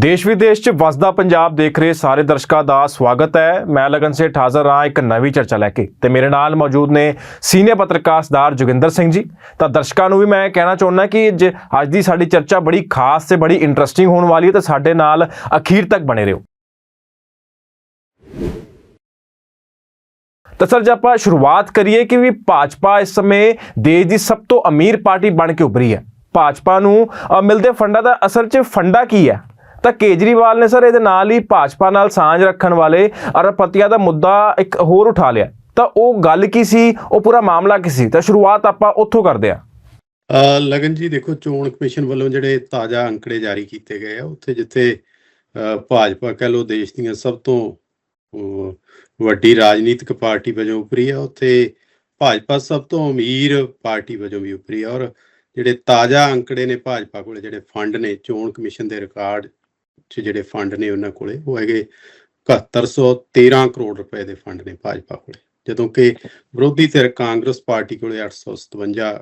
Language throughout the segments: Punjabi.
ਦੇਸ਼ ਵਿਦੇਸ਼ 'ਚ ਵਸਦਾ ਪੰਜਾਬ ਦੇਖ ਰਹੇ ਸਾਰੇ ਦਰਸ਼ਕਾਂ ਦਾ ਸਵਾਗਤ ਹੈ। ਮੈਂ ਲਗਨ ਸੇ ਹਾਜ਼ਰ ਹਾਂ ਇੱਕ ਨਵੀਂ ਚਰਚਾ ਲੈ ਕੇ ਤੇ ਮੇਰੇ ਨਾਲ ਮੌਜੂਦ ਨੇ ਸੀਨੀਅਰ ਪੱਤਰਕਾਰ ਸਰਦਾਰ ਜੋਗਿੰਦਰ ਸਿੰਘ ਜੀ। ਤਾਂ ਦਰਸ਼ਕਾਂ ਨੂੰ ਵੀ ਮੈਂ ਕਹਿਣਾ ਚਾਹੁੰਦਾ ਕਿ ਜੇ ਅੱਜ ਦੀ ਸਾਡੀ ਚਰਚਾ ਬੜੀ ਖਾਸ ਤੇ ਬੜੀ ਇੰਟਰਸਟਿੰਗ ਹੋਣ ਵਾਲੀ ਹੈ ਤਾਂ ਸਾਡੇ ਨਾਲ ਅਖੀਰ ਤੱਕ ਬਣੇ ਰਹੋ। ਤਾਂ ਸਰ, ਜੇ ਆਪਾਂ ਸ਼ੁਰੂਆਤ ਕਰੀਏ ਕਿ ਵੀ ਭਾਜਪਾ ਇਸ ਸਮੇਂ ਦੇਸ਼ ਦੀ ਸਭ ਤੋਂ ਅਮੀਰ ਪਾਰਟੀ ਬਣ ਕੇ ਉੱਭਰੀ ਹੈ। ਭਾਜਪਾ ਨੂੰ ਮਿਲਦੇ ਫੰਡਾਂ ਦਾ ਅਸਰ 'ਚ ਫੰਡਾ ਕੀ ਹੈ? ਤਾਂ ਕੇਜਰੀਵਾਲ ਨੇ ਸਰ ਇਹਦੇ ਨਾਲ ਹੀ ਭਾਜਪਾ ਨਾਲ ਸਾਂਝ ਰੱਖਣ ਵਾਲੇ ਅਰਬਪਤੀਆਂ ਦਾ ਮੁੱਦਾ ਇੱਕ ਹੋਰ ਉਠਾ ਲਿਆ। ਤਾਂ ਉਹ ਗੱਲ ਕੀ ਸੀ? ਉਹ ਪੂਰਾ ਮਾਮਲਾ ਕੀ ਸੀ? ਤਾਂ ਸ਼ੁਰੂਆਤ ਆਪਾਂ ਉੱਥੋਂ ਕਰਦੇ ਹਾਂ। ਲਗਨ ਜੀ, ਦੇਖੋ ਚੋਣ ਕਮਿਸ਼ਨ ਵੱਲੋਂ ਜਿਹੜੇ ਤਾਜ਼ਾ ਅੰਕੜੇ ਜਾਰੀ ਕੀਤੇ ਗਏ ਆ, ਉੱਥੇ ਜਿੱਥੇ ਭਾਜਪਾ ਕਹ ਲੋ ਦੇਸ਼ ਦੀਆਂ ਸਭ ਤੋਂ ਵੱਡੀ ਰਾਜਨੀਤਿਕ ਪਾਰਟੀ ਵਜੋਂ ਉੱਭਰੀ ਆ, ਉੱਥੇ ਭਾਜਪਾ ਸਭ ਤੋਂ ਅਮੀਰ ਪਾਰਟੀ ਵਜੋਂ ਵੀ ਉੱਭਰੀ ਆ, ਔਰ ਜਿਹੜੇ ਤਾਜ਼ਾ ਅੰਕੜੇ ਨੇ ਭਾਜਪਾ ਕੋਲੇ, ਜਿਹੜੇ ਫੰਡ ਨੇ ਚੋਣ ਕਮਿਸ਼ਨ ਦੇ ਰਿਕਾਰਡ 'ਚ ਜਿਹੜੇ ਫੰਡ ਨੇ ਉਹਨਾਂ ਕੋਲੇ, ਉਹ ਹੈਗੇ 7113 ਕਰੋੜ ਰੁਪਏ ਦੇ ਫੰਡ ਨੇ ਭਾਜਪਾ ਕੋਲੇ। ਜਦੋਂ ਕਿ ਵਿਰੋਧੀ ਧਿਰ ਕਾਂਗਰਸ ਪਾਰਟੀ ਕੋਲੇ 857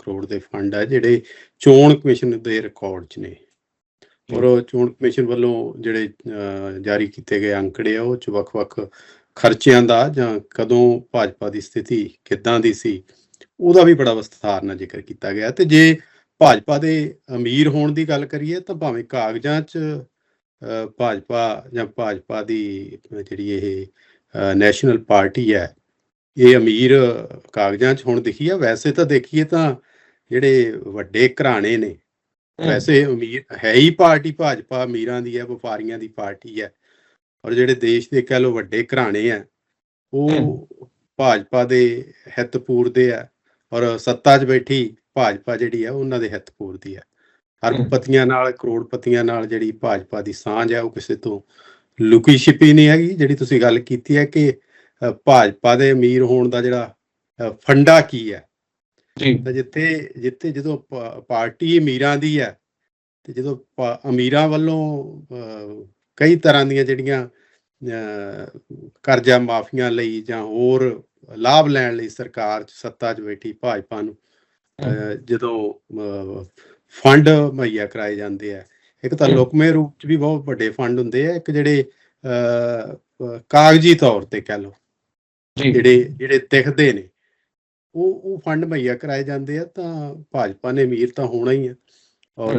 ਕਰੋੜ ਦੇ ਫੰਡ ਹੈ ਜਿਹੜੇ ਚੋਣ ਕਮਿਸ਼ਨ ਦੇ ਰਿਕਾਰਡ 'ਚ ਨੇ। ਔਰ ਚੋਣ ਕਮਿਸ਼ਨ ਵੱਲੋਂ ਜਿਹੜੇ ਜਾਰੀ ਕੀਤੇ ਗਏ ਅੰਕੜੇ ਆ, ਉਹ 'ਚ ਵੱਖ-ਵੱਖ ਖਰਚਿਆਂ ਦਾ ਜਾਂ ਕਦੋਂ ਭਾਜਪਾ ਦੀ ਸਥਿਤੀ ਕਿੱਦਾਂ ਦੀ ਸੀ, ਉਹਦਾ ਵੀ ਬੜਾ ਵਿਸਥਾਰ ਨਾਲ ਜ਼ਿਕਰ ਕੀਤਾ ਗਿਆ। ਤੇ ਜੇ ਭਾਜਪਾ ਦੇ ਅਮੀਰ ਹੋਣ ਦੀ ਗੱਲ ਕਰੀਏ ਤਾਂ ਭਾਵੇਂ ਕਾਗਜ਼ਾਂ 'ਚ ਭਾਜਪਾ ਜਾਂ ਭਾਜਪਾ ਦੀ ਜਿਹੜੀ ਇਹ ਨੈਸ਼ਨਲ ਪਾਰਟੀ ਹੈ ਇਹ ਅਮੀਰ ਕਾਗਜ਼ਾਂ 'ਚ ਹੁਣ ਦਿਖੀ ਆ। ਵੈਸੇ ਤਾਂ ਦੇਖੀਏ ਤਾਂ ਜਿਹੜੇ ਵੱਡੇ ਘਰਾਣੇ ਨੇ ਵੈਸੇ ਅਮੀਰ ਹੈ ਹੀ ਪਾਰਟੀ ਭਾਜਪਾ ਅਮੀਰਾਂ ਦੀ ਹੈ ਵਪਾਰੀਆਂ ਦੀ ਪਾਰਟੀ ਹੈ। ਔਰ ਜਿਹੜੇ ਦੇਸ਼ ਦੇ ਕਹਿ ਲੋ ਵੱਡੇ ਘਰਾਣੇ ਆ ਉਹ ਭਾਜਪਾ ਦੇ ਹਿੱਤ ਪੂਰਦੇ ਆ ਔਰ ਸੱਤਾ 'ਚ ਬੈਠੀ ਭਾਜਪਾ ਜਿਹੜੀ ਆ ਉਹਨਾਂ ਦੇ ਹਿੱਤ ਪੂਰਦੀ ਆ। ਅਰਬਪਤੀਆਂ ਨਾਲ ਕਰੋੜਪਤੀਆਂ ਨਾਲ ਜਿਹੜੀ ਭਾਜਪਾ ਦੀ ਸਾਂਝ ਹੈ ਉਹ ਕਿਸੇ ਤੋਂ ਲੁਕੀ ਛਿਪੀ ਨਹੀਂ ਹੈਗੀ। ਜਿਹੜੀ ਤੁਸੀਂ ਗੱਲ ਕੀਤੀ ਹੈ ਕਿ ਭਾਜਪਾ ਦੇ ਅਮੀਰ ਹੋਣ ਦਾ ਜਿਹੜਾ ਫੰਡਾ ਕੀ ਹੈ? ਜੀ। ਤਾਂ ਜਿੱਥੇ ਜਿੱਥੇ ਜਦੋਂ ਪਾਰਟੀ ਅਮੀਰਾਂ ਦੀ ਹੈ ਤੇ ਜਦੋਂ ਅਮੀਰਾਂ ਵੱਲੋਂ ਕਈ ਤਰ੍ਹਾਂ ਦੀਆਂ ਜਿਹੜੀਆਂ ਕਰਜ਼ਾ ਮਾਫੀਆਂ ਲਈ ਜਾਂ ਹੋਰ ਲਾਭ ਲੈਣ ਲਈ ਸਰਕਾਰ ਚ ਸੱਤਾ 'ਚ ਬੈਠੀ ਭਾਜਪਾ ਨੂੰ ਜਦੋਂ ਫੰਡ ਮੁਹੱਈਆ ਕਰਾਏ ਜਾਂਦੇ ਆ ਇੱਕ ਤਾਂ। ਲੁਕਮੇ ਰੂਪ ਚ ਵੀ ਬਹੁਤ ਵੱਡੇ ਫੰਡ ਹੁੰਦੇ ਆ ਇੱਕ ਜਿਹੜੇ ਕਾਗਜ਼ੀ ਤੌਰ ਤੇ ਕਹਿ ਲਓ ਜਿਹੜੇ ਜਿਹੜੇ ਦਿਖਦੇ ਨੇ ਉਹ ਉਹ ਫੰਡ ਮੁਹੱਈਆ ਕਰਾਏ ਜਾਂਦੇ ਆ ਤਾਂ ਭਾਜਪਾ ਨੇ ਅਮੀਰ ਤਾਂ ਹੋਣਾ ਹੀ ਆ ਔਰ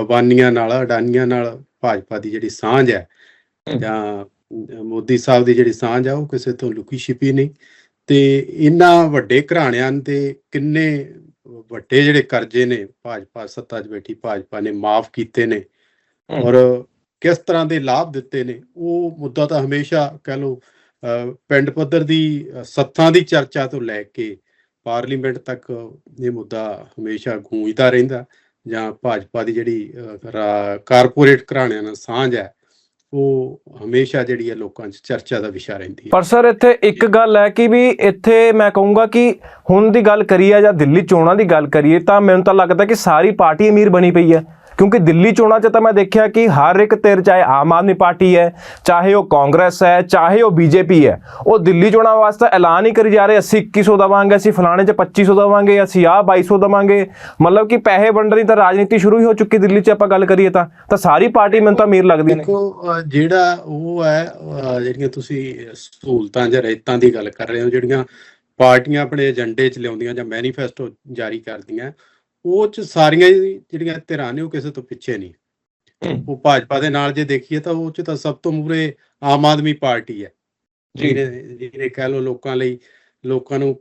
ਅਬਾਨੀਆਂ ਨਾਲ ਅਡਾਨੀਆਂ ਨਾਲ ਭਾਜਪਾ ਦੀ ਜਿਹੜੀ ਸਾਂਝ ਹੈ। ਜਾਂ ਮੋਦੀ ਸਾਹਿਬ ਦੀ ਜਿਹੜੀ ਸਾਂਝ ਆ ਉਹ ਕਿਸੇ ਤੋਂ ਲੁਕੀ ਛਿਪੀ ਨਹੀਂ ਤੇ ਇਹਨਾਂ ਵੱਡੇ ਘਰਾਣਿਆਂ ਦੇ ਕਿੰਨੇ ਵੱਡੇ ਜਿਹੜੇ ਕਰਜ਼ੇ ਨੇ ਭਾਜਪਾ ਸੱਤਾ 'ਚ ਬੈਠੀ ਭਾਜਪਾ ਨੇ ਮਾਫ ਕੀਤੇ ਨੇ। ਔਰ ਕਿਸ ਤਰ੍ਹਾਂ ਦੇ ਲਾਭ ਦਿੱਤੇ ਨੇ ਉਹ ਮੁੱਦਾ ਤਾਂ ਹਮੇਸ਼ਾ ਕਹਿ ਲਓ ਪਿੰਡ ਪੱਧਰ ਦੀ ਸੱਥਾਂ ਦੀ ਚਰਚਾ ਤੋਂ ਲੈ ਕੇ ਪਾਰਲੀਮੈਂਟ ਤੱਕ ਇਹ ਮੁੱਦਾ ਹਮੇਸ਼ਾ ਗੂੰਜਦਾ ਰਹਿੰਦਾ ਜਾਂ ਭਾਜਪਾ ਦੀ ਜਿਹੜੀ ਕਾਰਪੋਰੇਟ ਘਰਾਣਿਆਂ ਨਾਲ ਸਾਂਝ ਹੈ ਉਹ ਹਮੇਸ਼ਾ ਜਿਹੜੀ ਹੈ ਲੋਕਾਂ 'ਚ ਚਰਚਾ ਦਾ ਵਿਸ਼ਾ ਰਹਿੰਦੀ ਹੈ ਪਰ ਸਰ ਇੱਥੇ ਇੱਕ ਗੱਲ ਹੈ ਕਿ ਵੀ ਇੱਥੇ ਮੈਂ ਕਹੂੰਗਾ ਕਿ ਹੁਣ ਦੀ ਗੱਲ ਕਰੀਏ ਜਾਂ ਦਿੱਲੀ ਚੋਣਾਂ ਦੀ ਗੱਲ ਕਰੀਏ ਤਾਂ ਮੈਨੂੰ ਤਾਂ ਲੱਗਦਾ ਕਿ ਸਾਰੀ ਪਾਰਟੀ ਅਮੀਰ ਬਣੀ ਪਈ ਹੈ। ਕਿਉਂਕਿ ਦਿੱਲੀ ਚੋਣਾਂ 'ਚ ਤਾਂ ਮੈਂ ਦੇਖਿਆ ਕਿ ਹਰ ਇੱਕ ਧਿਰ ਚਾਹੇ ਆਮ ਆਦਮੀ ਪਾਰਟੀ ਹੈ, ਚਾਹੇ ਉਹ ਕਾਂਗਰਸ ਹੈ, ਚਾਹੇ ਉਹ ਬੀਜੇਪੀ ਹੈ, ਉਹ ਦਿੱਲੀ ਚੋਣਾਂ ਵਾਸਤੇ ਐਲਾਨ ਹੀ ਕਰੀ ਜਾ ਰਹੇ, ਅਸੀਂ 2100 ਦਵਾਂਗੇ, ਅਸੀਂ ਫਲਾਣੇ 'ਚ 2500 ਦਵਾਂਗੇ, ਅਸੀਂ ਆਹ 2200 ਦਵਾਂਗੇ। ਮਤਲਬ ਕਿ ਪੈਸੇ ਵੰਡਣ ਦੀ ਤਾਂ ਰਾਜਨੀਤੀ ਸ਼ੁਰੂ ਹੀ ਹੋ ਚੁੱਕੀ ਦਿੱਲੀ 'ਚ ਆਪਾਂ ਗੱਲ ਕਰੀਏ ਤਾਂ। ਤਾਂ ਸਾਰੀ ਪਾਰਟੀ ਮੈਨੂੰ ਤਾਂ ਅਮੀਰ ਲੱਗਦੀ ਨੇ ਦੇਖੋ ਜਿਹੜਾ ਉਹ ਹੈ ਜਿਹੜੀਆਂ ਤੁਸੀਂ ਸਹੂਲਤਾਂ ਜਾਂ ਰਾਇਤਾਂ ਦੀ ਗੱਲ ਕਰ ਰਹੇ ਹੋ, ਜਿਹੜੀਆਂ ਪਾਰਟੀਆਂ ਆਪਣੇ ਏਜੰਡੇ 'ਚ ਲਿਆਉਂਦੀਆਂ ਜਾਂ ਮੈਨੀਫੈਸਟੋ ਜਾਰੀ ਕਰਦੀਆਂ ਉਹ 'ਚ ਸਾਰੀਆਂ ਜਿਹੜੀਆਂ ਧਿਰਾਂ ਨੇ ਉਹ ਕਿਸੇ ਤੋਂ ਪਿੱਛੇ ਨਹੀਂ। ਉਹ ਭਾਜਪਾ ਦੇ ਨਾਲ ਜੇ ਦੇਖੀਏ ਤਾਂ ਉਹ 'ਚ ਤਾਂ ਸਭ ਤੋਂ ਮੂਰੇ ਆਮ ਆਦਮੀ ਪਾਰਟੀ ਹੈ। ਜਿਹਨੇ ਕਹਿ ਲਓ ਲੋਕਾਂ ਲਈ ਲੋਕਾਂ ਨੂੰ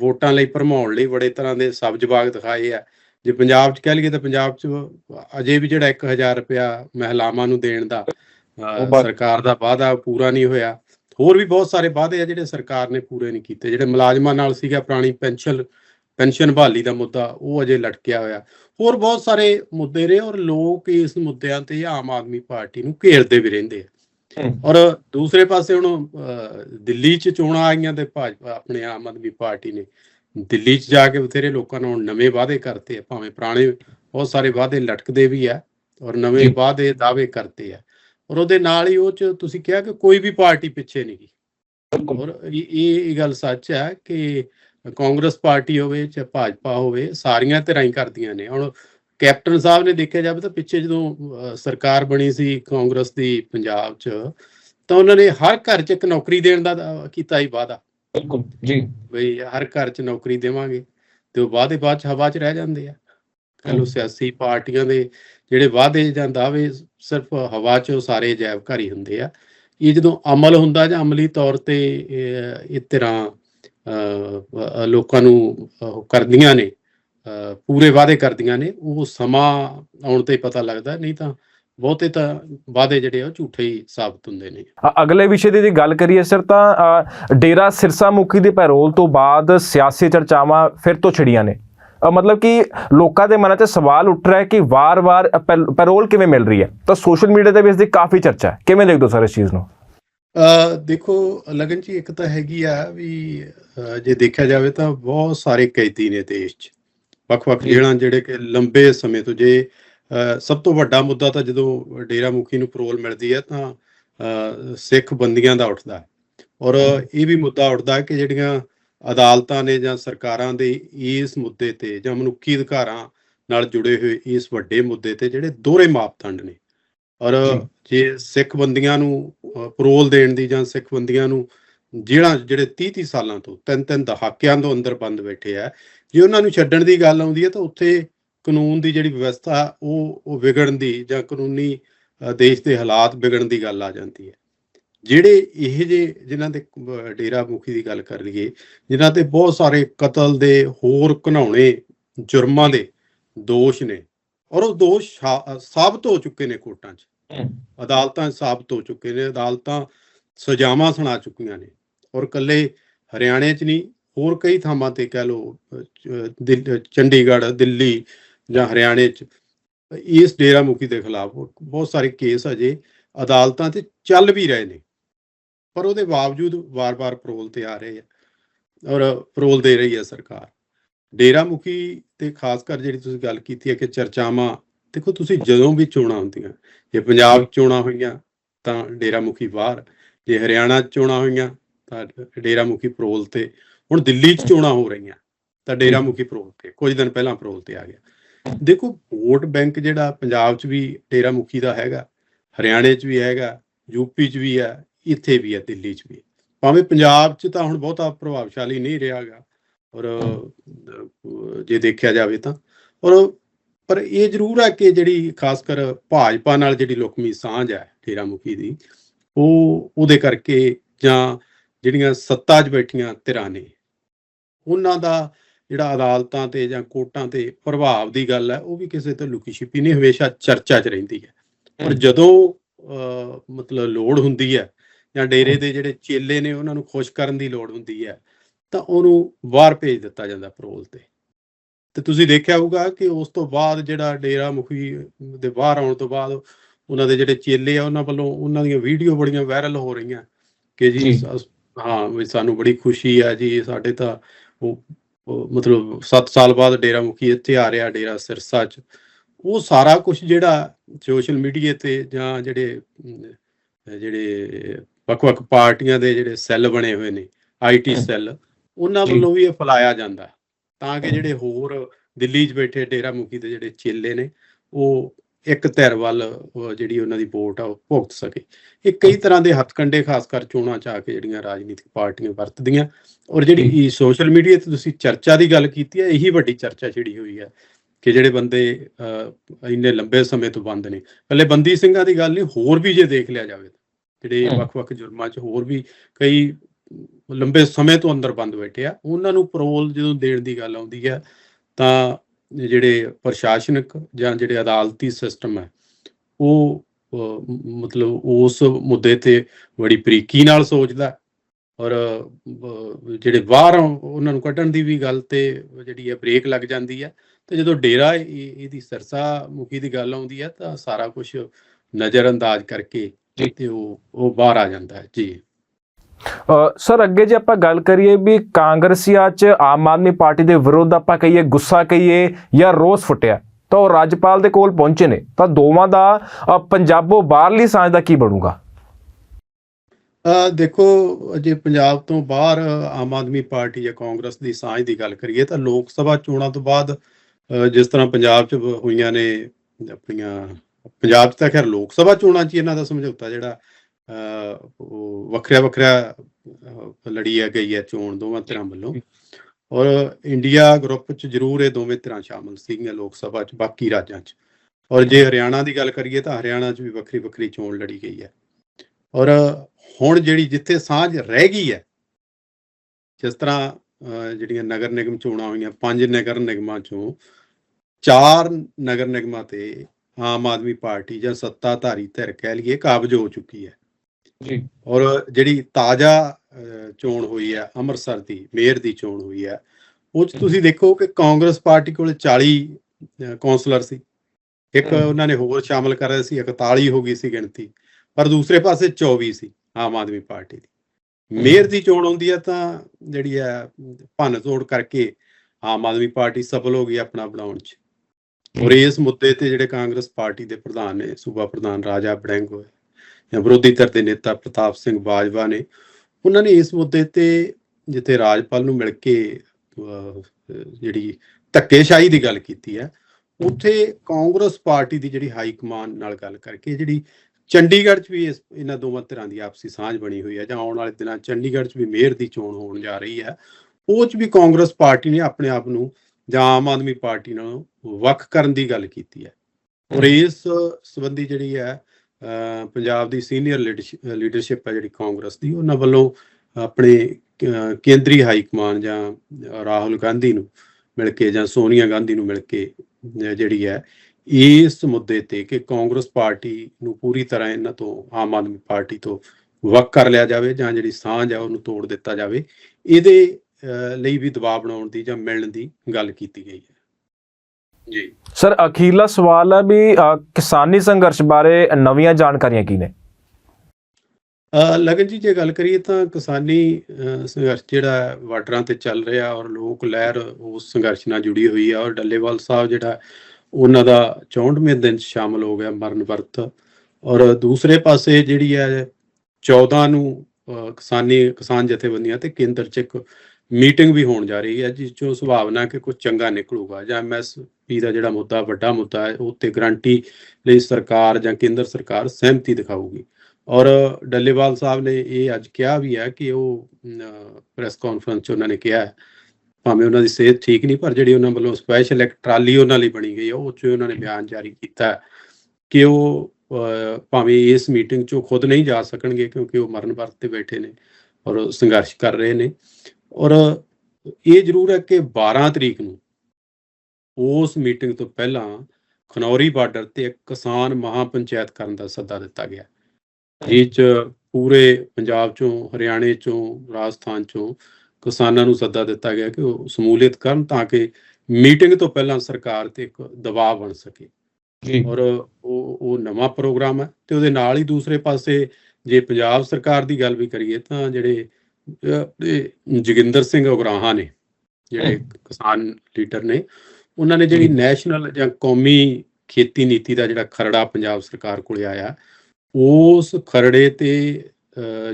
ਵੋਟਾਂ ਲਈ ਭਰਮਾਉਣ ਲਈ ਬੜੇ ਤਰ੍ਹਾਂ ਦੇ ਸਬਜ਼ ਬਾਗ ਦਿਖਾਏ ਆ। ਜੇ ਪੰਜਾਬ 'ਚ ਕਹਿ ਲਈਏ ਤਾਂ ਪੰਜਾਬ 'ਚ ਅਜੇ ਵੀ ਜਿਹੜਾ 1000 ਰੁਪਇਆ ਮਹਿਲਾਵਾਂ ਨੂੰ ਦੇਣ ਦਾ ਸਰਕਾਰ ਦਾ ਵਾਅਦਾ ਪੂਰਾ ਨਹੀਂ ਹੋਇਆ। ਹੋਰ ਵੀ ਬਹੁਤ ਸਾਰੇ ਵਾਅਦੇ ਆ ਜਿਹੜੇ ਸਰਕਾਰ ਨੇ ਪੂਰੇ ਨਹੀਂ ਕੀਤੇ। ਜਿਹੜੇ ਮੁਲਾਜ਼ਮਾਂ ਨਾਲ ਸੀਗਾ ਪੁਰਾਣੀ ਪੈਨਸ਼ਨ ਪੈਨਸ਼ਨ ਬਹਾਲੀ ਦਾ ਮੁੱਦਾ ਉਹ ਅਜੇ ਲਟਕਿਆ ਹੋਇਆ। ਹੋਰ ਬਹੁਤ ਸਾਰੇ ਮੁੱਦੇ ਨੇ ਔਰ ਲੋਕ ਇਸ ਮੁੱਦਿਆਂ ਤੇ ਆਮ ਆਦਮੀ ਪਾਰਟੀ ਨੂੰ ਘੇਰਦੇ ਵੀ ਰਹਿੰਦੇ ਆ। ਔਰ ਦੂਸਰੇ ਪਾਸੇ ਹੁਣ ਦਿੱਲੀ 'ਚ ਚੋਣਾਂ ਆਈਆਂ ਤੇ ਭਾਜਪਾ ਆਪਣੇ ਆਮ ਆਦਮੀ ਪਾਰਟੀ ਨੇ ਦਿੱਲੀ 'ਚ ਜਾ ਕੇ ਬਥੇਰੇ ਲੋਕਾਂ ਨੂੰ ਨਵੇਂ ਵਾਅਦੇ ਕਰਤੇ ਆ ਭਾਵੇਂ ਪੁਰਾਣੇ ਬਹੁਤ ਸਾਰੇ ਵਾਅਦੇ ਲਟਕਦੇ ਵੀ ਆ ਔਰ ਨਵੇਂ। ਵਾਅਦੇ ਦਾਅਵੇ ਕਰਤੇ ਆ। ਔਰ ਉਹਦੇ ਨਾਲ ਹੀ ਉਹ 'ਚ ਤੁਸੀਂ ਕਿਹਾ ਕਿ ਕੋਈ ਵੀ ਪਾਰਟੀ ਪਿੱਛੇ ਨਹੀਂ। ਗਈ ਔਰ ਇਹ ਇਹ ਗੱਲ ਸੱਚ ਹੈ ਕਿ ਕਾਂਗਰਸ ਪਾਰਟੀ ਹੋਵੇ ਚਾਹੇ ਭਾਜਪਾ ਹੋਵੇ ਸਾਰੀਆਂ ਧਿਰਾਂ ਹੀ ਕਰਦੀਆਂ ਨੇ। ਹੁਣ ਕੈਪਟਨ ਸਾਹਿਬ ਨੇ ਦੇਖਿਆ ਜਾਵੇ ਤਾਂ ਪਿੱਛੇ ਜਦੋਂ ਸਰਕਾਰ ਬਣੀ ਸੀ ਕਾਂਗਰਸ ਦੀ ਪੰਜਾਬ 'ਚ ਤਾਂ ਉਹਨਾਂ ਨੇ ਹਰ ਘਰ 'ਚ ਇੱਕ ਨੌਕਰੀ ਦੇਣ ਦਾ ਕੀਤਾ ਹੀ ਵਾਅਦਾ। ਬਿਲਕੁਲ ਜੀ। ਬਈ ਹਰ ਘਰ 'ਚ ਨੌਕਰੀ ਦੇਵਾਂਗੇ ਤੇ ਉਹ ਵਾਅਦੇ ਬਾਅਦ 'ਚ ਹਵਾ 'ਚ ਰਹਿ ਜਾਂਦੇ ਆ। ਹਮ। ਸਿਆਸੀ ਪਾਰਟੀਆਂ ਦੇ ਜਿਹੜੇ ਵਾਅਦੇ ਜਾਂ ਦਾਅਵੇ ਸਿਰਫ ਹਵਾ 'ਚ ਉਹ ਸਾਰੇ ਜੈਵ ਘਰ ਹੀ ਹੁੰਦੇ ਆ। ਇਹ ਜਦੋਂ ਅਮਲ ਹੁੰਦਾ ਜਾਂ ਅਮਲੀ ਤੌਰ ਤੇ ਇਹ ਤਰ੍ਹਾਂ ਲੋਕਾਂ ਨੂੰ ਕਰਦੀਆਂ ਨੇ ਪੂਰੇ ਵਾਅਦੇ ਕਰਦੀਆਂ ਨੇ ਉਹ ਸਮਾਂ ਆਉਣ ਤੇ ਪਤਾ ਲੱਗਦਾ ਨਹੀਂ ਤਾਂ ਬਹੁਤੇ ਤਾਂ ਵਾਅਦੇ ਜਿਹੜੇ ਆ ਝੂਠੇ ਹੀ ਸਾਬਤ ਹੁੰਦੇ ਨੇ। ਅਗਲੇ ਵਿਸ਼ੇ ਦੀ ਜੇ ਗੱਲ ਕਰੀਏ ਸਰ ਤਾਂ ਡੇਰਾ ਸਿਰਸਾ ਮੁਖੀ ਦੇ ਪੈਰੋਲ ਤੋਂ ਬਾਅਦ ਸਿਆਸੀ ਚਰਚਾਵਾਂ ਫਿਰ ਤੋਂ ਛਿੜੀਆਂ ਨੇ। ਮਤਲਬ ਕਿ ਲੋਕਾਂ ਦੇ ਮਨਾਂ 'ਚ ਸਵਾਲ ਉੱਠ ਰਿਹਾ ਹੈ ਕਿ ਵਾਰ-ਵਾਰ ਅ, ਪੈਰੋਲ ਕਿਵੇਂ ਮਿਲ ਰਹੀ ਹੈ? ਤਾਂ ਸੋਸ਼ਲ ਮੀਡੀਆ ਤੇ ਵੀ ਇਸ ਦੀ ਕਾਫੀ ਚਰਚਾ ਹੈ। ਕਿਵੇਂ ਦੇਖਦੇ ਹੋ ਸਰ ਇਸ ਚੀਜ਼ ਨੂੰ? ਦੇਖੋ ਲਗਨ ਜੀ ਇੱਕ ਤਾਂ ਹੈਗੀ ਆ ਵੀ ਜੇ ਦੇਖਿਆ ਜਾਵੇ ਤਾਂ ਬਹੁਤ ਸਾਰੇ ਕੈਦੀ ਨੇ ਦੇਸ਼ 'ਚ। ਵੱਖ-ਵੱਖ ਜੀ। ਜੇਲ੍ਹਾਂ ਜਿਹੜੇ ਕਿ ਲੰਬੇ ਸਮੇਂ ਤੋਂ ਜੇ ਸਭ ਤੋਂ ਵੱਡਾ ਮੁੱਦਾ ਤਾਂ ਜਦੋਂ ਡੇਰਾ ਮੁਖੀ ਨੂੰ ਪਰੋਲ ਮਿਲਦੀ ਹੈ ਤਾਂ ਸਿੱਖ ਬੰਦੀਆਂ ਦਾ ਉੱਠਦਾ ਹੈ। ਔਰ ਇਹ ਵੀ ਮੁੱਦਾ ਉੱਠਦਾ ਹੈ ਕਿ ਜਿਹੜੀਆਂ ਅਦਾਲਤਾਂ ਨੇ ਜਾਂ ਸਰਕਾਰਾਂ ਦੇ ਇਸ ਮੁੱਦੇ ਤੇ ਜਾਂ ਮਨੁੱਖੀ ਅਧਿਕਾਰਾਂ ਨਾਲ ਜੁੜੇ ਹੋਏ ਇਸ ਵੱਡੇ ਮੁੱਦੇ ਤੇ ਜਿਹੜੇ ਦੋਹਰੇ ਮਾਪਦੰਡ ਨੇ ਔਰ ਜੀ। ਸਿੱਖ ਬੰਦੀਆਂ ਨੂੰ ਪਰੋਲ ਦੇਣ ਦੀ ਜਾਂ ਸਿੱਖ ਬੰਦੀਆਂ ਨੂੰ ਜਿਹੜਾ ਜਿਹੜੇ 30 30 ਸਾਲਾਂ ਤੋਂ ਤਿੰਨ ਤਿੰਨ ਦਹਾਕਿਆਂ ਤੋਂ ਅੰਦਰ ਬੰਦ ਬੈਠੇ ਆ ਜੇ ਉਹਨਾਂ ਨੂੰ ਛੱਡਣ ਦੀ ਗੱਲ ਆਉਂਦੀ ਹੈ ਤਾਂ ਉੱਥੇ ਕਾਨੂੰਨ ਦੀ ਜਿਹੜੀ ਵਿਵਸਥਾ ਉਹ ਉਹ ਵਿਗੜਨ ਦੀ ਜਾਂ ਕਾਨੂੰਨੀ ਦੇਸ਼ ਦੇ ਹਾਲਾਤ ਵਿਗੜਨ ਦੀ ਗੱਲ ਆ ਜਾਂਦੀ ਹੈ ਜਿਹੜੇ ਇਹ ਜੇ ਜਿਨ੍ਹਾਂ ਦੇ ਡੇਰਾ ਮੁਖੀ ਦੀ ਗੱਲ ਕਰ ਲਈਏ ਜਿਨ੍ਹਾਂ ਤੇ ਬਹੁਤ ਸਾਰੇ ਕਤਲ ਦੇ ਹੋਰ ਘਿਨਾਉਣੇ ਜੁਰਮਾਂ ਦੇ ਦੋਸ਼ ਨੇ ਔਰ ਉਹ ਦੋਸ਼ ਸਾਬਤ ਹੋ ਚੁੱਕੇ ਨੇ ਕੋਰਟਾਂ 'ਚ। ਅਦਾਲਤਾਂ 'ਚ ਸਾਬਤ ਹੋ ਚੁੱਕੇ ਨੇ ਅਦਾਲਤਾਂ ਸਜ਼ਾਵਾਂ ਸੁਣਾ ਚੁੱਕੀਆਂ ਨੇ। ਔਰ ਕੱਲੇ ਹਰਿਆਣੇ 'ਚ ਨਹੀਂ ਹੋਰ ਕਈ ਥਾਵਾਂ ਤੇ ਕਹਿ ਦਿੱਲ- ਚੰਡੀਗੜ੍ਹ ਦਿੱਲੀ ਜਾਂ ਹਰਿਆਣੇ 'ਚ ਇਸ ਡੇਰਾ ਮੁਖੀ ਦੇ ਖਿਲਾਫ ਬਹੁਤ ਸਾਰੇ ਕੇਸ ਅਜੇ ਅਦਾਲਤਾਂ 'ਤੇ ਚੱਲ ਵੀ ਰਹੇ ਨੇ। ਪਰ ਉਹਦੇ ਬਾਵਜੂਦ ਵਾਰ-ਵਾਰ ਪਰੋਲ ਤੇ ਆ ਰਹੇ ਆ। ਔਰ ਪਰੋਲ ਦੇ ਰਹੀ ਹੈ ਸਰਕਾਰ। ਡੇਰਾ ਮੁਖੀ ਤੇ ਖਾਸ ਕਰ ਜਿਹੜੀ ਤੁਸੀਂ ਗੱਲ ਕੀਤੀ ਹੈ ਕਿ ਚਰਚਾਵਾਂ, ਦੇਖੋ ਤੁਸੀਂ ਜਦੋਂ ਵੀ ਚੋਣਾਂ ਹੁੰਦੀਆਂ, ਜੇ ਪੰਜਾਬ ਚੋਣਾਂ ਹੋਈਆਂ ਤਾਂ ਡੇਰਾ ਮੁਖੀ ਬਾਹਰ, ਜੇ ਹਰਿਆਣਾ ਚੋਣਾਂ ਹੋਈਆਂ ਤਾਂ ਡੇਰਾ ਮੁਖੀ ਪਰੋਲ ਤੇ, ਹੁਣ ਦਿੱਲੀ 'ਚ ਚੋਣਾਂ ਹੋ ਰਹੀਆਂ ਤਾਂ ਡੇਰਾ ਮੁਖੀ ਪਰੋਲ ਤੇ, ਕੁਝ ਦਿਨ ਪਹਿਲਾਂ ਪਰੋਲ ਤੇ ਆ ਗਿਆ। ਦੇਖੋ ਵੋਟ ਬੈਂਕ ਜਿਹੜਾ ਪੰਜਾਬ 'ਚ ਵੀ ਡੇਰਾ ਮੁਖੀ ਦਾ ਹੈਗਾ, ਹਰਿਆਣੇ 'ਚ ਵੀ ਹੈਗਾ ਯੂਪੀ 'ਚ ਵੀ ਹੈ, ਇੱਥੇ ਵੀ ਹੈ, ਦਿੱਲੀ 'ਚ ਵੀ ਭਾਵੇਂ ਪੰਜਾਬ 'ਚ ਤਾਂ ਹੁਣ ਬਹੁਤਾ ਪ੍ਰਭਾਵਸ਼ਾਲੀ ਨਹੀਂ ਰਿਹਾਗਾ ਔਰ ਜੇ ਦੇਖਿਆ ਜਾਵੇ ਤਾਂ ਔਰ ਪਰ ਇਹ ਜ਼ਰੂਰ ਹੈ ਕਿ ਜਿਹੜੀ ਖਾਸ ਕਰ ਭਾਜਪਾ ਨਾਲ ਜਿਹੜੀ ਲੁਕਮੀ ਸਾਂਝ ਹੈ ਡੇਰਾ ਮੁਖੀ ਦੀ ਉਹ ਉਹਦੇ ਕਰਕੇ ਜਾਂ ਜਿਹੜੀਆਂ ਸੱਤਾ 'ਚ ਬੈਠੀਆਂ ਧਿਰਾਂ ਨੇ ਉਹਨਾਂ ਦਾ ਜਿਹੜਾ ਅਦਾਲਤਾਂ ਤੇ ਜਾਂ ਕੋਰਟਾਂ ਤੇ ਪ੍ਰਭਾਵ ਦੀ ਗੱਲ ਹੈ ਉਹ ਵੀ ਕਿਸੇ ਤੋਂ ਲੁਕੀ ਛਿਪੀ ਨਹੀਂ ਹਮੇਸ਼ਾ ਚਰਚਾ 'ਚ ਰਹਿੰਦੀ ਹੈ। ਪਰ ਜਦੋਂ ਮਤਲਬ ਲੋੜ ਹੁੰਦੀ ਹੈ ਜਾਂ ਡੇਰੇ ਦੇ ਜਿਹੜੇ ਚੇਲੇ ਨੇ ਉਹਨਾਂ ਨੂੰ ਖੁਸ਼ ਕਰਨ ਦੀ ਲੋੜ ਹੁੰਦੀ ਹੈ ਤਾਂ ਉਹਨੂੰ ਬਾਹਰ ਭੇਜ ਦਿੱਤਾ ਜਾਂਦਾ ਪਰੋਲ ਤੇ। ਤੇ ਤੁਸੀਂ ਦੇਖਿਆ ਹੋਊਗਾ ਕਿ ਉਸ ਤੋਂ ਬਾਅਦ ਜਿਹੜਾ ਡੇਰਾ ਮੁਖੀ ਦੇ ਬਾਹਰ ਆਉਣ ਤੋਂ ਬਾਅਦ ਉਹਨਾਂ ਦੇ ਜਿਹੜੇ ਚੇਲੇ ਆ ਉਹਨਾਂ ਵੱਲੋਂ ਉਹਨਾਂ ਦੀਆਂ ਵੀਡੀਓ ਬੜੀਆਂ ਵਾਇਰਲ ਹੋ ਰਹੀਆਂ ਕਿ ਜੀ ਹਾਂ ਵੀ ਸਾਨੂੰ ਬੜੀ ਖੁਸ਼ੀ ਆ ਜੀ ਸਾਡੇ ਤਾਂ ਉਹ ਮਤਲਬ 7 ਸਾਲ ਬਾਅਦ ਡੇਰਾ ਮੁਖੀ ਇੱਥੇ ਆ ਰਿਹਾ ਡੇਰਾ ਸਿਰਸਾ ਚ। ਉਹ ਸਾਰਾ ਕੁਝ ਜਿਹੜਾ ਸੋਸ਼ਲ ਮੀਡੀਆ ਤੇ ਜਾਂ ਜਿਹੜੇ ਜਿਹੜੇ ਵੱਖ-ਵੱਖ ਪਾਰਟੀਆਂ ਦੇ ਜਿਹੜੇ ਸੈੱਲ ਬਣੇ ਹੋਏ ਨੇ ਆਈਟੀ। ਸੈੱਲ ਉਹਨਾਂ। ਵੱਲੋਂ ਵੀ ਇਹ ਫੈਲਾਇਆ ਜਾਂਦਾ ਤਾਂ ਕਿ ਜਿਹੜੇ ਹੋਰ ਦਿੱਲੀ 'ਚ ਬੈਠੇ ਡੇਰਾ ਮੁਖੀ ਦੇ ਜਿਹੜੇ ਚੇਲੇ ਨੇ ਉਹ ਇੱਕ ਧਿਰ ਵੱਲ ਜਿਹੜੀ ਉਹਨਾਂ ਦੀ ਵੋਟ ਆ ਉਹ ਭੁਗਤ ਸਕੇ। ਇਹ ਕਈ ਤਰ੍ਹਾਂ ਦੇ ਹੱਥਕੰਡੇ ਖਾਸ ਕਰ ਚੋਣਾਂ ਚ ਆ ਕੇ ਜਿਹੜੀਆਂ ਰਾਜਨੀਤਿਕ ਪਾਰਟੀਆਂ ਵਰਤਦੀਆਂ। ਔਰ ਜਿਹੜੀ ਇਹ ਸੋਸ਼ਲ ਮੀਡੀਆ ਤੇ ਤੁਸੀਂ ਚਰਚਾ ਦੀ ਗੱਲ ਕੀਤੀ ਹੈ ਇਹੀ ਵੱਡੀ ਚਰਚਾ ਛਿੜੀ ਹੋਈ ਹੈ ਕਿ ਜਿਹੜੇ ਬੰਦੇ ਇੰਨੇ ਲੰਬੇ ਸਮੇਂ ਤੋਂ ਬੰਦ ਨੇ। ਕੱਲੇ ਬੰਦੀ ਸਿੰਘਾਂ ਦੀ ਗੱਲ ਨਹੀਂ ਹੋਰ ਵੀ ਜੇ ਦੇਖ ਲਿਆ ਜਾਵੇ ਜਿਹੜੇ। ਵੱਖ-ਵੱਖ ਜੁਰਮਾਂ 'ਚ ਹੋਰ ਵੀ ਕਈ ਲੰਬੇ ਸਮੇਂ ਤੋਂ ਅੰਦਰ ਬੰਦ ਬੈਠੇ ਆ। ਉਹਨਾਂ ਨੂੰ ਪਰੋਲ ਜਦੋਂ ਦੇਣ ਦੀ ਗੱਲ ਆਉਂਦੀ ਹੈ ਤਾਂ ਜਿਹੜੇ ਪ੍ਰਸ਼ਾਸਨਿਕ ਜਾਂ ਜਿਹੜੇ ਅਦਾਲਤੀ ਸਿਸਟਮ ਹੈ ਉਹ ਮਤਲਬ ਉਸ ਮੁੱਦੇ ਤੇ ਬੜੀ ਬਰੀਕੀ ਨਾਲ ਸੋਚਦਾ ਔਰ ਜਿਹੜੇ ਬਾਹਰ ਉਹਨਾਂ ਨੂੰ ਕੱਢਣ ਦੀ ਵੀ ਗੱਲ ਤੇ ਜਿਹੜੀ ਹੈ ਬ੍ਰੇਕ ਲੱਗ ਜਾਂਦੀ ਹੈ। ਤੇ ਜਦੋਂ ਡੇਰਾ ਇਹ- ਇਹਦੀ ਸਰਸਾ ਮੁਖੀ ਦੀ ਗੱਲ ਆਉਂਦੀ ਹੈ ਤਾਂ ਸਾਰਾ ਕੁਝ ਨਜ਼ਰ ਅੰਦਾਜ਼ ਕਰਕੇ। ਤੇ ਉਹ ਉਹ ਬਾਹਰ ਆ ਜਾਂਦਾ ਹੈ। ਜੀ। ਸਰ ਅੱਗੇ ਜੇ ਆਪਾਂ ਗੱਲ ਕਰੀਏ ਵੀ ਕਾਂਗਰਸੀਆਂ 'ਚ ਆਮ ਆਦਮੀ ਪਾਰਟੀ ਦੇ ਵਿਰੁੱਧ ਆਪਾਂ ਕਹੀਏ ਗੁੱਸਾ ਕਹੀਏ ਜਾਂ ਰੋਸ ਫੁੱਟਿਆ ਤਾਂ ਉਹ ਰਾਜਪਾਲ ਦੇ ਕੋਲ ਪਹੁੰਚੇ ਨੇ ਤਾਂ ਦੋਵਾਂ ਦਾ ਅ, ਬਾਹਰਲੀ ਸਾਂਝ ਦਾ ਕੀ ਬਣੂਗਾ? ਦੇਖੋ ਜੇ ਪੰਜਾਬ ਤੋਂ ਬਾਹਰ ਆਮ ਆਦਮੀ ਪਾਰਟੀ ਜਾਂ ਕਾਂਗਰਸ ਦੀ ਸਾਂਝ ਦੀ ਗੱਲ ਕਰੀਏ ਤਾਂ ਲੋਕ ਸਭਾ ਚੋਣਾਂ ਤੋਂ ਬਾਅਦ ਜਿਸ ਤਰ੍ਹਾਂ ਪੰਜਾਬ 'ਚ ਹੋਈਆਂ ਨੇ ਆਪਣੀਆਂ ਪੰਜਾਬ 'ਚ ਤਾਂ ਖੈਰ ਲੋਕ ਸਭਾ ਚੋਣਾਂ 'ਚ ਇਹਨਾਂ ਦਾ ਸਮਝੌਤਾ ਜਿਹੜਾ ਵੱਖਰਾ ਵੱਖਰਾ ਲੜੀ ਹੈ ਗਈ ਹੈ ਚੋਣ ਦੋਵਾਂ ਧਿਰਾਂ ਵੱਲੋਂ। ਔਰ ਇੰਡੀਆ ਗਰੁੱਪ 'ਚ ਜ਼ਰੂਰ ਇਹ ਦੋਵੇਂ ਧਿਰਾਂ ਸ਼ਾਮਲ ਸੀਗੀਆਂ ਲੋਕ ਸਭਾ 'ਚ ਬਾਕੀ ਰਾਜਾਂ 'ਚ। ਔਰ ਜੇ ਹਰਿਆਣਾ ਦੀ ਗੱਲ ਕਰੀਏ ਤਾਂ ਹਰਿਆਣਾ 'ਚ ਵੀ ਵੱਖਰੀ ਵੱਖਰੀ ਚੋਣ ਲੜੀ ਗਈ ਹੈ। ਔਰ ਹੁਣ ਜਿਹੜੀ ਜਿੱਥੇ ਸਾਂਝ ਰਹਿ ਗਈ ਹੈ ਜਿਸ ਤਰ੍ਹਾਂ ਜਿਹੜੀਆਂ ਨਗਰ ਨਿਗਮ ਚੋਣਾਂ ਹੋਈਆਂ ਪੰਜ ਨਗਰ ਨਿਗਮਾਂ ਚੋਂ ਚਾਰ ਨਗਰ ਨਿਗਮਾਂ ਤੇ ਆਮ ਆਦਮੀ ਪਾਰਟੀ ਜਾਂ ਸੱਤਾਧਾਰੀ ਧਿਰ ਕਹਿ ਲਈਏ ਕਾਬਜ ਹੋ ਚੁੱਕੀ ਹੈ। ਜੀ। ਔਰ ਜਿਹੜੀ ਤਾਜ਼ਾ ਚੋਣ ਹੋਈ ਹੈ ਅੰਮ੍ਰਿਤਸਰ ਦੀ ਮੇਅਰ ਦੀ ਚੋਣ ਹੋਈ ਹੈ ਉਹ 'ਚ ਤੁਸੀਂ ਦੇਖੋ ਕਿ ਕਾਂਗਰਸ ਪਾਰਟੀ ਕੋਲ 40 ਅਹ, ਕੌਂਸਲਰ ਸੀ। ਇੱਕ। ਉਹਨਾਂ ਨੇ ਹੋਰ ਸ਼ਾਮਲ ਕਰ ਰਹੇ ਸੀ 41 ਹੋ ਗਈ ਸੀ ਗਿਣਤੀ ਪਰ ਦੂਸਰੇ ਪਾਸੇ 24 ਸੀ ਆਮ ਆਦਮੀ ਪਾਰਟੀ ਦੀ। ਮੇਅਰ ਦੀ ਚੋਣ ਹੁੰਦੀ ਹੈ ਤਾਂ ਜਿਹੜੀ ਹੈ ਭੰਨ ਤੋੜ ਕਰਕੇ ਆਮ ਆਦਮੀ ਪਾਰਟੀ ਸਫਲ ਹੋ ਗਈ ਆਪਣਾ ਬਣਾਉਣ 'ਚ। ਔਰ ਇਸ ਮੁੱਦੇ ਤੇ ਜਿਹੜੇ ਕਾਂਗਰਸ ਪਾਰਟੀ ਦੇ ਪ੍ਰਧਾਨ ਨੇ ਸੂਬਾ ਪ੍ਰਧਾਨ ਰਾਜਾ ਬੜੈਂਗ ਹੋਏ ਵਿਰੋਧੀ ਧਿਰ ਦੇ ਨੇਤਾ ਪ੍ਰਤਾਪ ਸਿੰਘ ਬਾਜਵਾ ਨੇ, ਉਹਨਾਂ ਨੇ ਇਸ ਮੁੱਦੇ ਤੇ ਜਿੱਥੇ ਰਾਜਪਾਲ ਨੂੰ ਮਿਲ ਕੇ ਜਿਹੜੀ ਧੱਕੇਸ਼ਾਹੀ ਦੀ ਗੱਲ ਕੀਤੀ ਹੈ, ਉੱਥੇ ਕਾਂਗਰਸ ਪਾਰਟੀ ਦੀ ਜਿਹੜੀ ਹਾਈ ਕਮਾਨ ਨਾਲ ਗੱਲ ਕਰਕੇ ਜਿਹੜੀ ਚੰਡੀਗੜ੍ਹ 'ਚ ਵੀ ਇਸ, ਇਹਨਾਂ ਦੋਵਾਂ ਧਿਰਾਂ ਦੀ ਆਪਸੀ ਸਾਂਝ ਬਣੀ ਹੋਈ ਹੈ, ਜਾਂ ਆਉਣ ਵਾਲੇ ਦਿਨਾਂ ਚੰਡੀਗੜ੍ਹ 'ਚ ਵੀ ਮੇਅਰ ਦੀ ਚੋਣ ਹੋਣ ਜਾ ਰਹੀ ਹੈ, ਉਹ 'ਚ ਵੀ ਕਾਂਗਰਸ ਪਾਰਟੀ ਨੇ ਆਪਣੇ ਆਪ ਨੂੰ ਜਾਂ ਆਮ ਆਦਮੀ ਪਾਰਟੀ ਨਾਲੋਂ ਵੱਖ ਕਰਨ ਦੀ ਗੱਲ ਕੀਤੀ ਹੈ। ਔਰ ਇਸ ਸੰਬੰਧੀ ਜਿਹੜੀ ਹੈ ਪੰਜਾਬ ਦੀ ਸੀਨੀਅਰ ਲੀਡਰਸ਼ਿਪ ਹੈ ਜਿਹੜੀ ਕਾਂਗਰਸ ਦੀ, ਉਹਨਾਂ ਵੱਲੋਂ ਆਪਣੇ ਕੇਂਦਰੀ ਹਾਈ ਕਮਾਨ ਜਾਂ ਰਾਹੁਲ ਗਾਂਧੀ ਨੂੰ ਮਿਲ ਕੇ ਜਾਂ ਸੋਨੀਆ ਗਾਂਧੀ ਨੂੰ ਮਿਲ ਕੇ ਜਿਹੜੀ ਹੈ, ਇਸ ਮੁੱਦੇ ਤੇ ਕਿ ਕਾਂਗਰਸ ਪਾਰਟੀ ਨੂੰ ਪੂਰੀ ਤਰ੍ਹਾਂ ਇਹਨਾਂ ਤੋਂ, ਆਮ ਆਦਮੀ ਪਾਰਟੀ ਤੋਂ ਵੱਖ ਕਰ ਲਿਆ ਜਾਵੇ ਜਾਂ ਜਿਹੜੀ ਸਾਂਝ ਹੈ ਉਹਨੂੰ ਤੋੜ ਦਿੱਤਾ ਜਾਵੇ। ਇਹਦੇ ਲਈ ਵੀ ਦਬਾਅ ਬਣਾਉਣ ਦੀ ਜਾਂ ਮਿਲਣ ਦੀ ਗੱਲ ਕੀਤੀ ਗਈ ਹੈ। ਜੀ। ਸਰ ਅਖੀਰਲਾ ਸਵਾਲ ਹੈ ਵੀ ਕਿਸਾਨੀ ਸੰਘਰਸ਼ ਬਾਰੇ ਨਵੀਆਂ ਜਾਣਕਾਰੀਆਂ ਕੀ ਨੇ? ਲਗਨ ਜੀ ਜੇ ਗੱਲ ਕਰੀਏ ਤਾਂ ਕਿਸਾਨੀ ਸੰਘਰਸ਼ ਜਿਹੜਾ ਬਾਰਡਰਾਂ ਤੇ ਚੱਲ ਰਿਹਾ ਔਰ ਲੋਕ ਲਹਿਰ ਉਸ ਸੰਘਰਸ਼ ਨਾਲ ਜੁੜੀ ਹੋਈ ਹੈ ਔਰ ਡੱਲੇਵਾਲ ਸਾਹਿਬ ਜਿਹੜਾ ਉਹਨਾਂ ਦਾ 64ਵੇਂ ਦਿਨ ਸ਼ਾਮਲ ਹੋ ਗਿਆ ਮਰਨ ਵਰਤ ਔਰ ਦੂਸਰੇ ਪਾਸੇ ਜਿਹੜੀ ਹੈ 14 ਨੂੰ ਕਿਸਾਨੀ ਕਿਸਾਨ ਜਥੇਬੰਦੀਆਂ ਤੇ ਕੇਂਦਰ 'ਚ ਇੱਕ ਮੀਟਿੰਗ ਵੀ ਹੋਣ ਜਾ ਰਹੀ ਹੈ ਜਿਸ 'ਚੋਂ ਸੁਭਾਵਨਾ ਕਿ ਕੁਝ ਚੰਗਾ ਨਿਕਲੂਗਾ ਜਾਂ ਐਮਐਸਪੀ ਦਾ ਜਿਹੜਾ ਮੁੱਦਾ ਵੱਡਾ ਮੁੱਦਾ ਹੈ ਉਹ ਤੇ ਗਰੰਟੀ ਲਈ ਸਰਕਾਰ ਜਾਂ ਕੇਂਦਰ ਸਰਕਾਰ ਸਹਿਮਤੀ ਦਿਖਾਊਗੀ। ਔਰ ਡੱਲੇਵਾਲ ਸਾਹਿਬ ਨੇ ਇਹ ਅੱਜ ਕਿਹਾ ਵੀ ਹੈ ਕਿ ਉਹ ਪ੍ਰੈਸ ਕਾਨਫਰੰਸ 'ਚ ਉਹਨਾਂ ਨੇ ਕਿਹਾ ਹੈ, ਭਾਵੇਂ ਉਹਨਾਂ ਦੀ ਸਿਹਤ ਠੀਕ ਨਹੀਂ ਪਰ ਜਿਹੜੀ ਉਹਨਾਂ ਵੱਲੋਂ ਸਪੈਸ਼ਲ ਇੱਕ ਟਰਾਲੀ ਉਹਨਾਂ ਲਈ ਬਣੀ ਗਈ ਹੈ ਉਹ 'ਚ ਉਹਨਾਂ ਨੇ ਬਿਆਨ ਜਾਰੀ ਕੀਤਾ ਕਿ ਉਹ ਭਾਵੇਂ ਇਸ ਮੀਟਿੰਗ 'ਚੋਂ ਖੁਦ ਨਹੀਂ ਜਾ ਸਕਣਗੇ ਕਿਉਂਕਿ ਉਹ ਮਰਨ ਵਰਤ ਤੇ ਬੈਠੇ ਨੇ ਔਰ ਸੰਘਰਸ਼ ਕਰ ਰਹੇ ਨੇ। ਔਰ ਇਹ ਜ਼ਰੂਰ ਹੈ ਕਿ 12 ਤਰੀਕ ਨੂੰ ਉਸ ਮੀਟਿੰਗ ਤੋਂ ਪਹਿਲਾਂ ਖਨੌਰੀ ਬਾਰਡਰ ਤੇ ਇੱਕ ਕਿਸਾਨ ਮਹਾਪੰਚਾਇਤ ਕਰਨ ਦਾ ਸੱਦਾ ਦਿੱਤਾ ਗਿਆ। ਜਿਸ 'ਚ ਪੂਰੇ ਪੰਜਾਬ ਚੋਂ ਹਰਿਆਣੇ ਚੋਂ ਰਾਜਸਥਾਨ ਚੋਂ ਕਿਸਾਨਾਂ ਨੂੰ ਸੱਦਾ ਦਿੱਤਾ ਗਿਆ ਕਿ ਉਹ ਸਮੂਲੀਅਤ ਕਰਨ ਤਾਂ ਕਿ ਮੀਟਿੰਗ ਤੋਂ ਪਹਿਲਾਂ ਸਰਕਾਰ ਤੇ ਇੱਕ ਦਬਾਅ ਬਣ ਸਕੇ। ਜੀ। ਔਰ ਉਹ ਉਹ ਨਵਾਂ ਪ੍ਰੋਗਰਾਮ ਹੈ ਤੇ ਉਹਦੇ ਨਾਲ ਹੀ ਦੂਸਰੇ ਪਾਸੇ ਜੇ ਪੰਜਾਬ ਸਰਕਾਰ ਦੀ ਗੱਲ ਵੀ ਕਰੀਏ ਤਾਂ ਜਿਹੜੇ ਜੋਗਿੰਦਰ ਸਿੰਘ ਉਗਰਾਹਾਂ ਨੇ ਜਿਹੜੇ ਕਿਸਾਨ ਲੀਡਰ ਨੇ ਉਹਨਾਂ ਨੇ ਜਿਹੜੀ। ਨੈਸ਼ਨਲ ਜਾਂ ਕੌਮੀ ਖੇਤੀ ਨੀਤੀ ਦਾ ਜਿਹੜਾ ਖਰੜਾ ਪੰਜਾਬ ਸਰਕਾਰ ਕੋਲੇ ਆਇਆ ਉਸ ਖਰੜੇ ਤੇ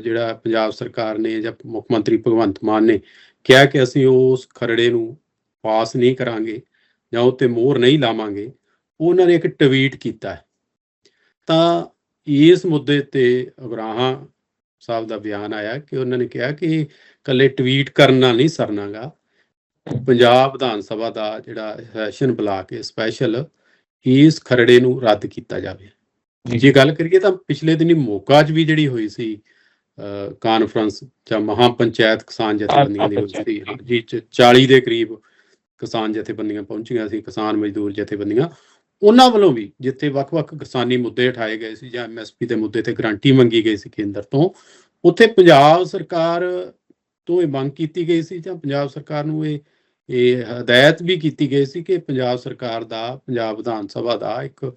ਜਿਹੜਾ ਪੰਜਾਬ ਸਰਕਾਰ ਨੇ ਜਾਂ ਮੁੱਖ ਮੰਤਰੀ ਭਗਵੰਤ ਮਾਨ ਨੇ ਕਿਹਾ ਕਿ ਅਸੀਂ ਉਸ ਖਰੜੇ ਨੂੰ ਪਾਸ ਨਹੀਂ ਕਰਾਂਗੇ ਜਾਂ ਉਹ ਤੇ ਮੋਹਰ ਨਹੀਂ ਲਾਵਾਂਗੇ ਉਹਨਾਂ ਨੇ ਇੱਕ ਟਵੀਟ ਕੀਤਾ। ਤਾਂ ਇਸ ਮੁੱਦੇ ਤੇ ਅਬਰਾਹਾਂ ਸਾਹਿਬ ਦਾ ਬਿਆਨ ਆਇਆ ਕਿ ਉਹਨਾਂ ਨੇ ਕਿਹਾ ਕਿ ਕੱਲੇ ਟਵੀਟ ਕਰਨਾ ਨਹੀਂ ਸਰਨਾਗਾ ਪੰਜਾਬ ਵਿਧਾਨ ਸਭਾ ਦਾ ਜਿਹੜਾ ਸੈਸ਼ਨ ਬੁਲਾ ਕੇ ਸਪੈਸ਼ਲ ਇਸ ਖਰੜੇ ਨੂੰ ਰੱਦ ਕੀਤਾ ਜਾਵੇ। ਜੀ। ਜੇ ਗੱਲ ਕਰੀਏ ਤਾਂ ਪਿਛਲੇ ਦਿਨੀ ਮੋਗਾ 'ਚ ਵੀ ਜਿਹੜੀ ਹੋਈ ਸੀ ਕਾਨਫਰੰਸ ਜਾਂ ਮਹਾਪੰਚਾਇਤ ਕਿਸਾਨ ਜਥੇਬੰਦੀਆਂ ਦੀ ਹੋਈ ਸੀ। 'ਚ 40 ਦੇ ਕਰੀਬ ਕਿਸਾਨ ਜਥੇਬੰਦੀਆਂ ਪਹੁੰਚੀਆਂ ਸੀ ਕਿਸਾਨ ਮਜ਼ਦੂਰ ਜਥੇਬੰਦੀਆਂ। ਉਹਨਾਂ ਵੱਲੋਂ ਵੀ ਜਿੱਥੇ ਵੱਖ-ਵੱਖ ਕਿਸਾਨੀ ਮੁੱਦੇ ਉਠਾਏ ਗਏ ਸੀ ਜਾਂ ਐਮਐਸਪੀ ਦੇ ਮੁੱਦੇ ਤੇ ਗਰੰਟੀ ਮੰਗੀ ਗਈ ਸੀ ਕੇਂਦਰ ਤੋਂ ਉੱਥੇ ਪੰਜਾਬ ਸਰਕਾਰ ਤੋਂ ਇਹ ਮੰਗ ਕੀਤੀ ਗਈ ਸੀ ਜਾਂ ਪੰਜਾਬ ਸਰਕਾਰ ਨੂੰ ਇਹ ਇਹ ਹਦਾਇਤ ਵੀ ਕੀਤੀ ਗਈ ਸੀ ਕਿ ਪੰਜਾਬ ਸਰਕਾਰ ਦਾ ਪੰਜਾਬ ਵਿਧਾਨ ਸਭਾ ਦਾ ਇੱਕ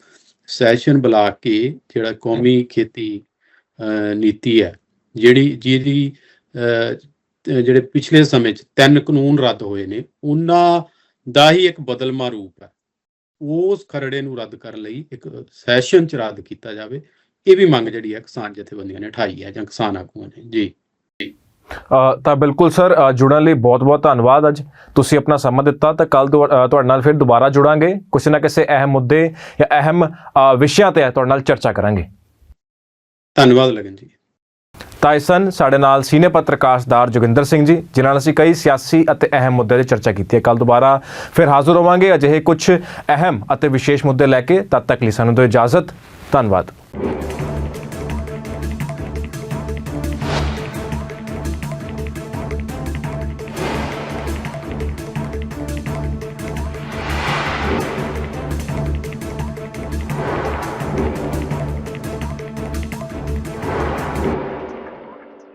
ਸੈਸ਼ਨ ਬੁਲਾ ਕੇ ਜਿਹੜਾ ਕੌਮੀ ਖੇਤੀ ਨੀਤੀ ਹੈ ਜਿਹੜੀ ਜਿਹਦੀ ਅਹ, ਜਿਹੜੇ ਪਿਛਲੇ ਸਮੇਂ 'ਚ ਤਿੰਨ ਕਾਨੂੰਨ ਰੱਦ ਹੋਏ ਨੇ ਉਹਨਾਂ ਦਾ ਹੀ ਇੱਕ ਬਦਲਮਾ ਰੂਪ ਹੈ। ਉਸ ਖਰੜੇ ਨੂੰ ਰੱਦ ਕਰਨ ਲਈ ਇੱਕ ਸੈਸ਼ਨ 'ਚ ਰੱਦ ਕੀਤਾ ਜਾਵੇ। ਇਹ ਵੀ ਮੰਗ ਜਿਹੜੀ ਹੈ ਕਿਸਾਨ ਜਥੇਬੰਦੀਆਂ ਨੇ ਉਠਾਈ ਹੈ ਜਾਂ ਕਿਸਾਨ ਆਗੂਆਂ ਨੇ। ਜੀ। ਤਾਂ ਬਿਲਕੁਲ ਸਰ ਜੁੜਨ ਲਈ ਬਹੁਤ-ਬਹੁਤ ਧੰਨਵਾਦ ਅੱਜ। ਤੁਸੀਂ ਆਪਣਾ ਸਮਾਂ ਦਿੱਤਾ ਤਾਂ ਕੱਲ ਤੁਹਾਡੇ ਨਾਲ ਫਿਰ ਦੁਬਾਰਾ ਜੁੜਾਂਗੇ। ਕਿਸੇ ਨਾ ਕਿਸੇ ਅਹਿਮ ਮੁੱਦੇ ਜਾਂ ਅਹਿਮ ਵਿਸ਼ਿਆਂ ਤੇ ਤੁਹਾਡੇ ਨਾਲ ਚਰਚਾ ਕਰਾਂਗੇ। ਧੰਨਵਾਦ ਲਗਨ ਜੀ। ਤਾਂ ਇਹ ਸਨ ਸਾਡੇ ਨਾਲ ਸੀਨੀਅਰ ਪੱਤਰਕਾਰਦਾਰ ਜੋਗਿੰਦਰ ਸਿੰਘ ਜੀ ਜਿਨ੍ਹਾਂ ਨਾਲ ਅਸੀਂ ਕਈ ਸਿਆਸੀ ਅਤੇ ਅਹਿਮ ਮੁੱਦਿਆਂ 'ਤੇ ਚਰਚਾ ਕੀਤੀ ਹੈ। ਕੱਲ ਦੁਬਾਰਾ ਫਿਰ ਹਾਜ਼ਰ ਹੋਵਾਂਗੇ। ਅਜਿਹੇ ਕੁਝ ਅਹਿਮ ਅਤੇ ਵਿਸ਼ੇਸ਼ ਮੁੱਦੇ ਲੈ ਕੇ ਤਦ ਤੱਕ ਲਈ ਸਾਨੂੰ ਦਿਓ ਇਜਾਜ਼ਤ। ਧੰਨਵਾਦ।